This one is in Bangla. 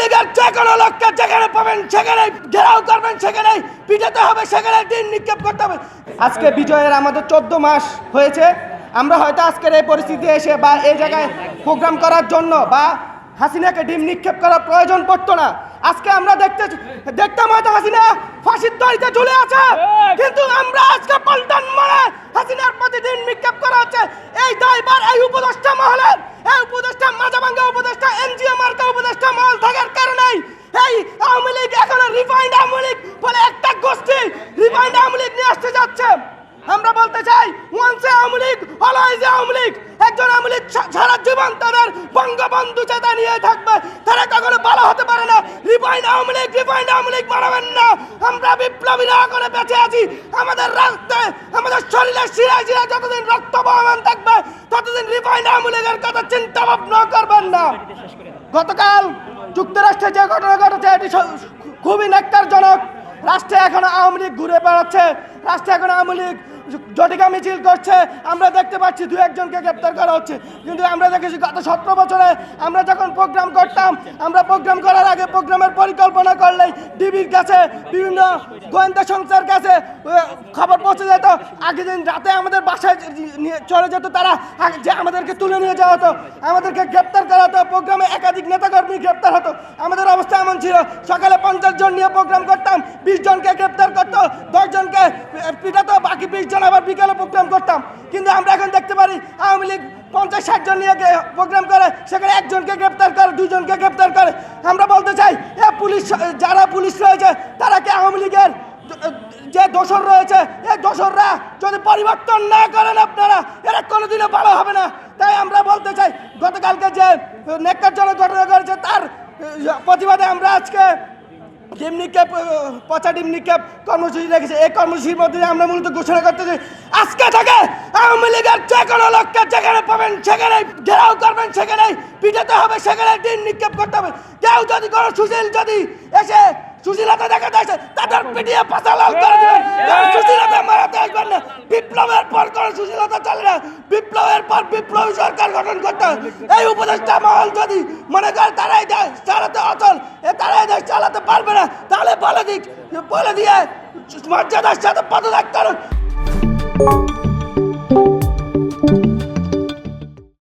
লীগের যে কোনো লোককে যেখানে পাবেন সেখানে ঘেরাও করবেন সেখানে পিটাতে হবে সেখানে দিন নিক্ষেপ করতে হবে। আজকে বিজয়ের আমাদের চোদ্দ মাস হয়েছে। আমরা হয়তো আজকের এই পরিস্থিতি এসে বা এই জায়গায় প্রোগ্রাম করার জন্য বা হাসিনাকে ডিম নিক্ষেপ করার প্রয়োজন পড়তো না। আজকে আমরা দেখতে দেখতাম হয়তো হাসিনা ফাঁসির দড়িতে ঝুলে আছে। কিন্তু আমরা আজকে পল্টন মারে হাসিনার প্রতি ডিম নিক্ষেপ করা হচ্ছে এই দায়বার এই উপদেষ্টা মহলের এই উপদেষ্টা মাঝাভাঙ্গা উপদেষ্টা এনজিও মার্কা উপদেষ্টা মহল থাকার কারণেই এই আওয়ামী লীগ এখন রিফাইন্ড আওয়ামী লীগ বলে একটা গোষ্ঠী রিফাইন্ড আওয়ামী লীগ নিয়ে আসতে যাচ্ছে আমরা বলতে চাই। ওয়ান্সে Awami League always Awami League. একজন আওয়ামী লীগ সারা জীবন তাদের বঙ্গবন্ধু চেতা নিয়ে থাকবে। তারা কখনো ভালো হতে পারে না। Refine Awami League refined Awami League মানাবেন না। আমরা বিপ্লবী বিপ্লবীরা করে বেঁচে আছি। আমাদের রাস্তায় আমাদের শরীরে শিরায় শিরায় যতদিন রক্ত বহমান থাকবে, ততদিন রিফাইন আওয়ামী লীগের কথা চিন্তা ভাবনা করবেন না। গতকাল যুক্তরাষ্ট্রে যে ঘটনা ঘটেছে, এটি খুবই নেকটারজনক রাষ্ট্রে এখন আওয়ামী লীগ ঘুরে বেড়াচ্ছে। রাষ্ট্রে এখন আওয়ামী লীগ জটিকা মিছিল করছে, আমরা দেখতে পাচ্ছি দু একজনকে গ্রেপ্তার করা হচ্ছে। কিন্তু আমরা দেখেছি গত সতেরো বছরে আমরা যখন প্রোগ্রাম করতাম, আমরা প্রোগ্রাম করার আগে প্রোগ্রামের পরিকল্পনা করলেই ডিবির কাছে, বিভিন্ন গোয়েন্দা সংস্থার কাছে খবর পৌঁছে যেত। আগের দিন রাতে আমাদের বাসায় চলে যেত তারা যে আমাদেরকে তুলে নিয়ে যাওয়া হতো, আমাদেরকে গ্রেপ্তার করা হতো, প্রোগ্রামে একাধিক নেতাকর্মী গ্রেপ্তার হতো। আমাদের ছিল। সকালে পঞ্চাশ জন নিয়ে প্রোগ্রাম করতাম, বিশ জনকে গ্রেপ্তার করতো, দশ জনকে পিটাতো বাকি বিশ জন আবার বিকেলে প্রোগ্রাম করতাম। কিন্তু আমরা এখন দেখতে পারি, আওয়ামী লীগ পঞ্চাশ, ষাট জন নিয়ে প্রোগ্রাম করে, সেখানে একজনকে গ্রেপ্তার করে, দুজনকে গ্রেপ্তার করে। আমরা বলতে চাই, এ পুলিশ যারা পুলিশ রয়েছে, তারা কি আওয়ামী লীগের যে দোসর রয়েছে এই দোসররা যদি পরিবর্তন না করেন আপনারা, এরা কোনোদিনও ভালো হবে না। তাই আমরা বলতে চাই, গতকালকে যে নেককারজনক ঘটনা করেছে তার প্রতিবাদে আমরা আজকে ডিম নিক্ষেপ পচা ডিম নিক্ষেপ কর্মসূচি রেখেছে। এই কর্মসূচির মধ্যে আমরা মূলত ঘোষণা করতেছি, আজকে থেকে আওয়ামী লীগের যে কোনো লোককে যেখানে পাবেন সেখানে ঘেরাও করবেন সেখানে পিটাতে হবে সেখানে ডিম নিক্ষেপ করতে হবে। কেউ যদি কোনো সুশীল যদি এসে সুশীলতা দেখাতে আসে, তাদের পিটিয়ে পাতা লাল করে দেবেন। সুশীলতা মারাতে আসবেন না বিপ্লবের পর কোনো সুশীলতা চলে না বিপ্লবের বিপ্লবী সরকার গঠন করতে। এই উপদেষ্টা মহল যদি মনে করে তারাই দেশ চালাতে অচল তারাই দেশ চালাতে পারবে না, তাহলে বলে দিক, বলে দিয়ে মর্যাদার সাথে পদত্যাগ করুন